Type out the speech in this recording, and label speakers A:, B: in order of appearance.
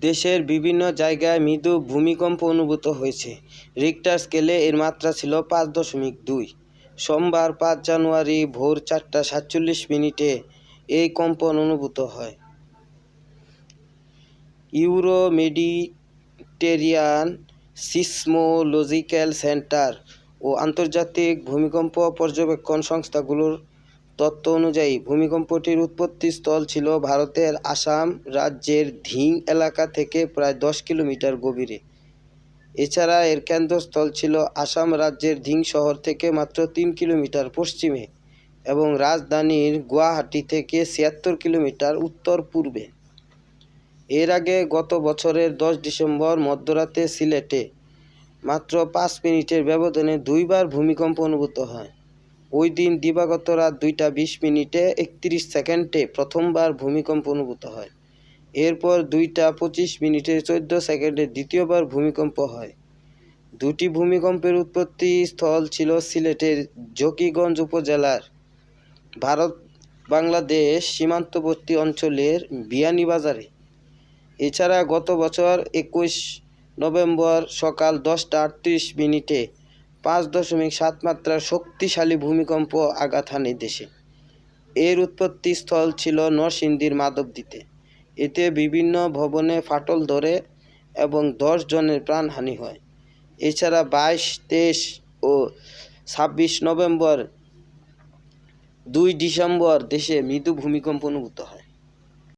A: দেশের বিভিন্ন জায়গায় মৃদু ভূমিকম্প অনুভূত হয়েছে। রিক্টার স্কেলে এর মাত্রা ছিল পাঁচ দশমিক দুই। সোমবার পাঁচ জানুয়ারি ভোর চারটা সাতচল্লিশ মিনিটে এই কম্পন অনুভূত হয়। ইউরো মেডিটেরিয়ান সিসমোলজিক্যাল সেন্টার ও আন্তর্জাতিক ভূমিকম্প পর্যবেক্ষণ সংস্থাগুলোর তথ্য অনুযায়ী ভূমিকম্পটির উৎপত্তিস্থল ছিল ভারতের আসাম রাজ্যের ধিং এলাকা থেকে প্রায় দশ কিলোমিটার গভীরে। এছাড়া এর কেন্দ্রস্থল ছিল আসাম রাজ্যের ধিং শহর থেকে মাত্র তিন কিলোমিটার পশ্চিমে এবং রাজধানীর গুয়াহাটি থেকে ছিয়াত্তর কিলোমিটার উত্তর পূর্বে। এর আগে গত বছরের দশ ডিসেম্বর মধ্যরাতে সিলেটে মাত্র পাঁচ মিনিটের ব্যবধানে দুইবার ভূমিকম্প অনুভূত হয়। ওই দিন দিবাগত রাত দুইটা বিশ মিনিটে একত্রিশ সেকেন্ডে প্রথমবার ভূমিকম্প অনুভূত হয়। এরপর দুইটা পঁচিশ মিনিটে চোদ্দ সেকেন্ডে দ্বিতীয়বার ভূমিকম্প হয়। দুটি ভূমিকম্পের উৎপত্তি স্থল ছিল সিলেটের জকিগঞ্জ উপজেলার ভারত, বাংলাদেশ সীমান্তবর্তী অঞ্চলের বিয়ানীবাজারে এছাড়া গত বছর একুশ নভেম্বর সকাল দশটা আটত্রিশ মিনিটে পাঁচ দশমিক সাত মাত্রার শক্তিশালী ভূমিকম্প আঘাত হানে দেশে। এর উৎপত্তি স্থল ছিল নরসিংদীর মাধবদীতে। এতে বিভিন্ন ভবনে ফাটল ধরে এবং দশ জনের প্রাণহানি হয়। এছাড়া বাইশ, তেইশ ও ছাব্বিশ নভেম্বর দুই ডিসেম্বর দেশে মৃদু ভূমিকম্প অনুভূত হয়।